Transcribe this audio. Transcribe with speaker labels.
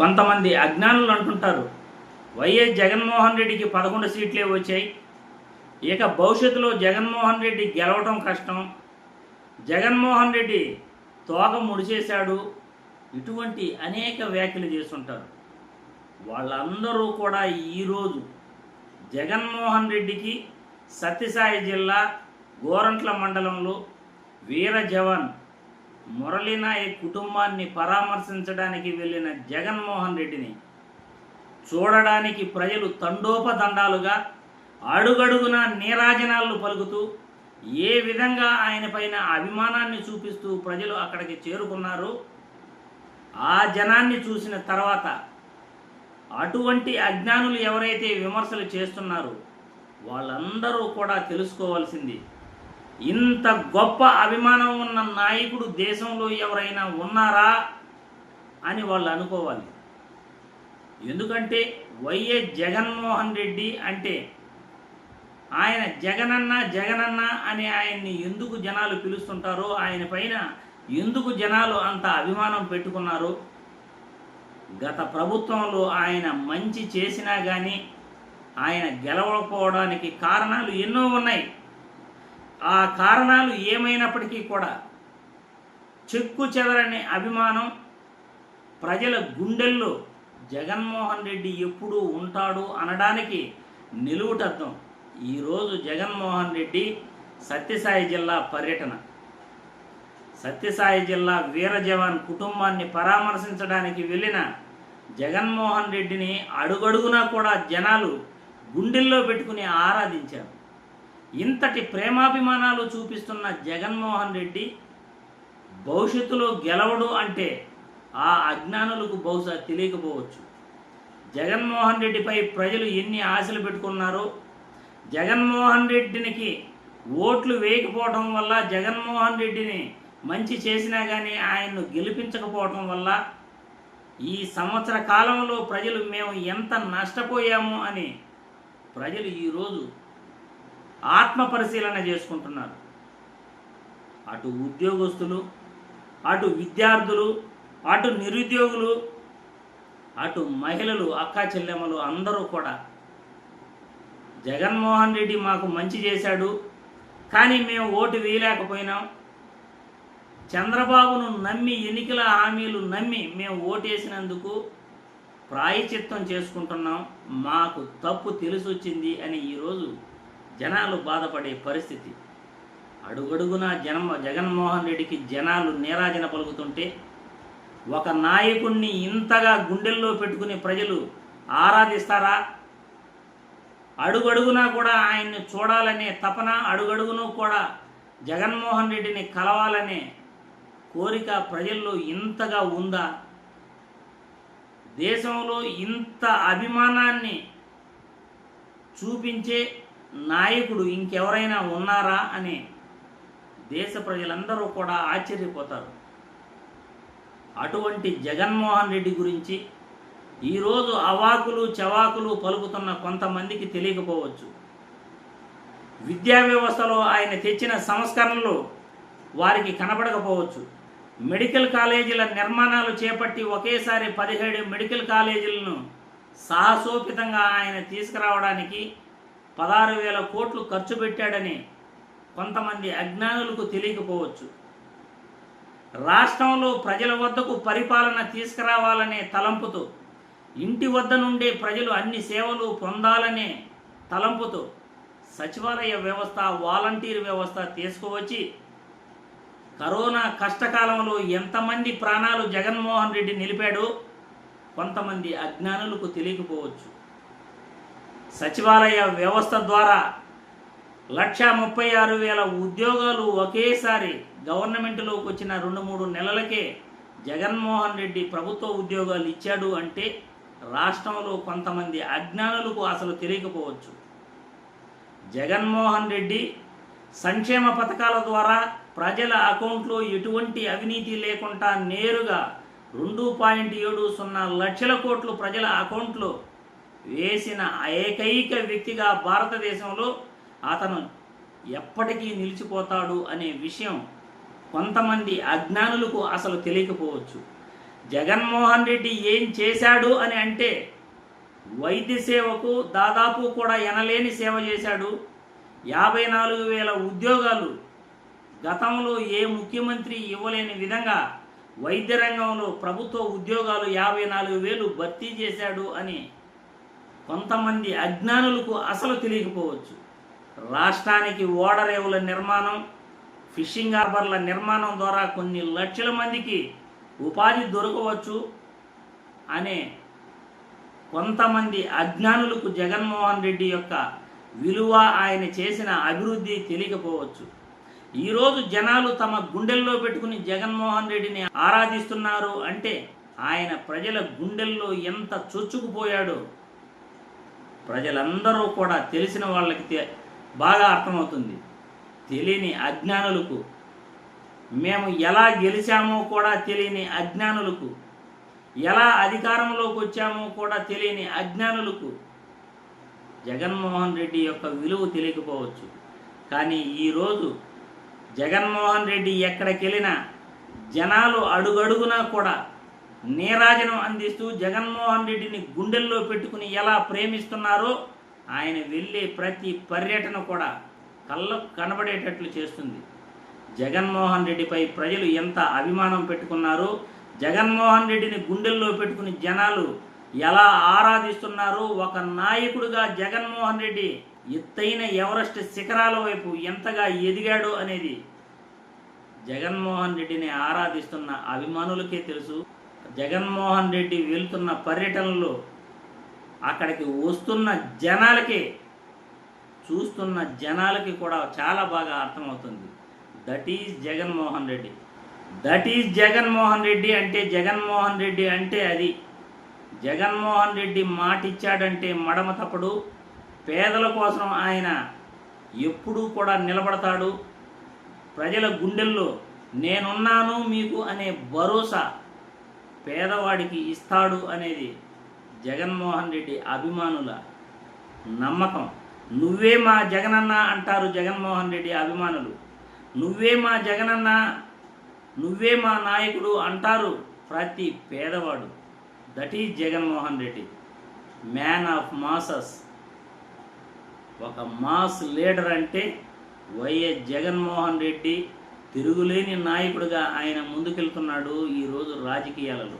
Speaker 1: కొంతమంది అజ్ఞానులు అంటుంటారు వైఎస్ జగన్మోహన్ రెడ్డికి పదకొండు సీట్లే వచ్చాయి? ఇక భవిష్యత్తులో జగన్మోహన్ రెడ్డి గెలవటం కష్టం. జగన్మోహన్ రెడ్డి తోక ముడిచేశాడు. ఇటువంటి అనేక వ్యాఖ్యలు చేస్తుంటారు. వాళ్ళందరూ కూడా ఈరోజు జగన్మోహన్ రెడ్డికి సత్యసాయి జిల్లా గోరంట్ల మండలంలో వీర జవాన్ మురళీనాయక్ కుటుంబాన్ని పరామర్శించడానికి వెళ్ళిన జగన్మోహన్ రెడ్డిని చూడడానికి ప్రజలు తండోపతండాలుగా అడుగడుగున నీరాజనాలు పలుకుతూ ఏ విధంగా ఆయనపైన అభిమానాన్ని చూపిస్తూ ప్రజలు అక్కడికి చేరుకున్నారు ఆ జనాన్ని చూసిన తర్వాత అటువంటి అజ్ఞానులు ఎవరైతే విమర్శలు చేస్తున్నారో వాళ్ళందరూ కూడా తెలుసుకోవాల్సింది ఇంత గొప్ప అభిమానం ఉన్న నాయకుడు దేశంలో ఎవరైనా ఉన్నారా అని వాళ్ళు అనుకోవాలి. ఎందుకంటే వైఎస్ జగన్మోహన్ రెడ్డి అంటే ఆయన జగనన్న జగనన్న అని ఆయన్ని ఎందుకు జనాలు పిలుస్తుంటారో ఆయన పైన ఎందుకు జనాలు అంత అభిమానం పెట్టుకున్నారు గత ప్రభుత్వంలో ఆయన మంచి చేసినా కానీ ఆయన గెలవకపోవడానికి కారణాలు ఎన్నో ఉన్నాయి. ఆ కారణాలు ఏమైనప్పటికీ కూడా చెక్కు చెదరని అభిమానం ప్రజల గుండెల్లో జగన్మోహన్ రెడ్డి ఎప్పుడూ ఉంటాడు అనడానికి నిలువుటద్దం. ఈరోజు జగన్మోహన్ రెడ్డి సత్యసాయి జిల్లా పర్యటన. సత్యసాయి జిల్లా వీర జవాన్ కుటుంబాన్ని పరామర్శించడానికి వెళ్ళిన జగన్మోహన్ రెడ్డిని అడుగడుగునా కూడా జనాలు గుండెల్లో పెట్టుకుని ఆరాధించారు. ఇంతటి ప్రేమాభిమానాలు చూపిస్తున్న జగన్మోహన్ రెడ్డి భవిష్యత్తులో గెలవడు అంటే ఆ అజ్ఞానులకు బహుశా తెలియకపోవచ్చు. జగన్మోహన్ రెడ్డిపై ప్రజలు ఎన్ని ఆశలు పెట్టుకున్నారో జగన్మోహన్ రెడ్డినికి ఓట్లు వేయకపోవడం వల్ల జగన్మోహన్ రెడ్డిని మంచి చేసినా కానీ ఆయన్ను గెలిపించకపోవడం వల్ల ఈ సంవత్సర కాలంలో ప్రజలు మేము ఎంత నష్టపోయాము అని ప్రజలు ఈరోజు ఆత్మ పరిశీలన చేసుకుంటున్నారు. అటు ఉద్యోగస్తులు అటు విద్యార్థులు అటు నిరుద్యోగులు అటు మహిళలు అక్కా చెల్లెమ్మలు అందరూ కూడా జగన్మోహన్ రెడ్డి మాకు మంచి చేశాడు కానీ మేము ఓటు వేయలేకపోయినాం. చంద్రబాబును నమ్మి ఎన్నికల హామీలు నమ్మి మేము ఓటేసినందుకు ప్రాయచిత్తం చేసుకుంటున్నాం. మాకు తప్పు తెలిసొచ్చింది అని ఈరోజు జనాలు బాధపడే పరిస్థితి. అడుగడుగునా జనమ జగన్మోహన్ రెడ్డికి జనాలు నీరాజన పలుకుతుంటే ఒక నాయకుణ్ణి ఇంతగా గుండెల్లో పెట్టుకుని ప్రజలు ఆరాధిస్తారా? అడుగడుగునా కూడా ఆయన్ని చూడాలనే తపన అడుగడుగును కూడా జగన్మోహన్ రెడ్డిని కలవాలనే కోరిక ప్రజల్లో ఇంతగా ఉందా? దేశంలో ఇంత అభిమానాన్ని చూపించే నాయకుడు ఇంకెవరైనా ఉన్నారా అనే దేశ ప్రజలందరూ కూడా ఆశ్చర్యపోతారు. అటువంటి జగన్మోహన్ రెడ్డి గురించి ఈరోజు అవాకులు చవాకులు పలుకుతున్న కొంతమందికి తెలియకపోవచ్చు. విద్యా వ్యవస్థలో ఆయన తెచ్చిన సంస్కరణలు వారికి కనబడకపోవచ్చు. మెడికల్ కాలేజీల నిర్మాణాలు చేపట్టి ఒకేసారి పదిహేడు మెడికల్ కాలేజీలను సాహసోపితంగా ఆయన తీసుకురావడానికి పదహారు వేల కోట్లు ఖర్చు పెట్టాడని కొంతమంది అజ్ఞానులకు తెలియకపోవచ్చు. రాష్ట్రంలో ప్రజల వద్దకు పరిపాలన తీసుకురావాలనే తలంపుతో ఇంటి వద్ద నుండే ప్రజలు అన్ని సేవలు పొందాలనే తలంపుతో సచివాలయ వ్యవస్థ వాలంటీర్ వ్యవస్థ తీసుకువచ్చి కరోనా కష్టకాలంలో ఎంతమంది ప్రాణాలు జగన్మోహన్ రెడ్డి నిలిపాడో కొంతమంది అజ్ఞానులకు తెలియకపోవచ్చు. సచివాలయ వ్యవస్థ ద్వారా లక్ష ముప్పై ఆరు వేల ఉద్యోగాలు ఒకేసారి గవర్నమెంట్లోకి వచ్చిన రెండు మూడు నెలలకే జగన్మోహన్ రెడ్డి ప్రభుత్వ ఉద్యోగాలు ఇచ్చాడు అంటే రాష్ట్రంలో కొంతమంది అజ్ఞానులకు అసలు తెలియకపోవచ్చు. జగన్మోహన్ రెడ్డి సంక్షేమ పథకాల ద్వారా ప్రజల అకౌంట్లో ఎటువంటి అవినీతి లేకుండా నేరుగా రెండు పాయింట్ ఏడు సున్నా లక్షల కోట్లు ప్రజల అకౌంట్లో వేసిన ఏకైక వ్యక్తిగా భారతదేశంలో అతను ఎప్పటికీ నిలిచిపోతాడు అనే విషయం కొంతమంది అజ్ఞానులకు అసలు తెలియకపోవచ్చు. జగన్మోహన్ రెడ్డి ఏం చేశాడు అని అంటే వైద్య సేవకు దాదాపు కూడా ఎనలేని సేవ చేశాడు. యాభై నాలుగు వేల ఉద్యోగాలు గతంలో ఏ ముఖ్యమంత్రి ఇవ్వలేని విధంగా వైద్య రంగంలో ప్రభుత్వ ఉద్యోగాలు యాభై నాలుగు వేలు భర్తీ చేశాడు అని కొంతమంది అజ్ఞానులకు అసలు తెలియకపోవచ్చు. రాష్ట్రానికి ఓడరేవుల నిర్మాణం ఫిషింగ్ హార్బర్ల నిర్మాణం ద్వారా కొన్ని లక్షల మందికి ఉపాధి దొరకవచ్చు అనే కొంతమంది అజ్ఞానులకు జగన్మోహన్ రెడ్డి యొక్క విలువ ఆయన చేసిన అభివృద్ధి తెలియకపోవచ్చు. ఈరోజు జనాలు తమ గుండెల్లో పెట్టుకుని జగన్మోహన్ రెడ్డిని ఆరాధిస్తున్నారు అంటే ఆయన ప్రజల గుండెల్లో ఎంత చొచ్చుకుపోయాడో ప్రజలందరూ కూడా తెలిసిన వాళ్ళకి బాగా అర్థమవుతుంది. తెలియని అజ్ఞానులకు మేము ఎలా గెలిచామో కూడా తెలియని అజ్ఞానులకు ఎలా అధికారంలోకి వచ్చామో కూడా తెలియని అజ్ఞానులకు జగన్మోహన్ రెడ్డి యొక్క విలువ తెలియకపోవచ్చు. కానీ ఈరోజు జగన్మోహన్ రెడ్డి ఎక్కడికి వెళ్ళినా జనాలు అడుగడుగునా కూడా నీరాజనం అందిస్తూ జగన్మోహన్ రెడ్డిని గుండెల్లో పెట్టుకుని ఎలా ప్రేమిస్తున్నారో ఆయన వెళ్ళే ప్రతి పర్యటన కూడా కళ్ళకు కనబడేటట్లు చేస్తుంది. జగన్మోహన్ రెడ్డిపై ప్రజలు ఎంత అభిమానం పెట్టుకున్నారో జగన్మోహన్ రెడ్డిని గుండెల్లో పెట్టుకుని జనాలు ఎలా ఆరాధిస్తున్నారో ఒక నాయకుడిగా జగన్మోహన్ రెడ్డి ఎత్తైన ఎవరెస్ట్ శిఖరాల వైపు ఎంతగా ఎదిగాడో అనేది జగన్మోహన్ రెడ్డిని ఆరాధిస్తున్న అభిమానులకే తెలుసు. జగన్మోహన్ రెడ్డి వెళ్తున్న పర్యటనలో అక్కడికి వస్తున్న జనాలకి చూస్తున్న జనాలకి కూడా చాలా బాగా అర్థమవుతుంది. That is Jaganmohan Reddy. That is Jaganmohan Reddy అంటే జగన్మోహన్ రెడ్డి అంటే అది. జగన్మోహన్ రెడ్డి మాట ఇచ్చాడంటే మడమ తప్పడు పేదల కోసం ఆయన ఎప్పుడూ కూడా నిలబడతాడు. ప్రజల గుండెల్లో నేనున్నాను మీకు అనే భరోసా పేదవాడికి ఇస్తాడు అనేది జగన్మోహన్ రెడ్డి అభిమానుల నమ్మకం. నువ్వే మా జగనన్న అంటారు జగన్మోహన్ రెడ్డి అభిమానులు. నువ్వే మా జగనన్న నువ్వే మా నాయకుడు అంటారు ప్రతి పేదవాడు. That is Jaganmohan Reddy. Man of masses. ఒక మాస్ లీడర్ అంటే వైఎస్ జగన్మోహన్ రెడ్డి తిరుగులేని నాయకుడిగా ఆయన ముందుకెళ్తున్నాడు ఈరోజు రాజకీయాలలో.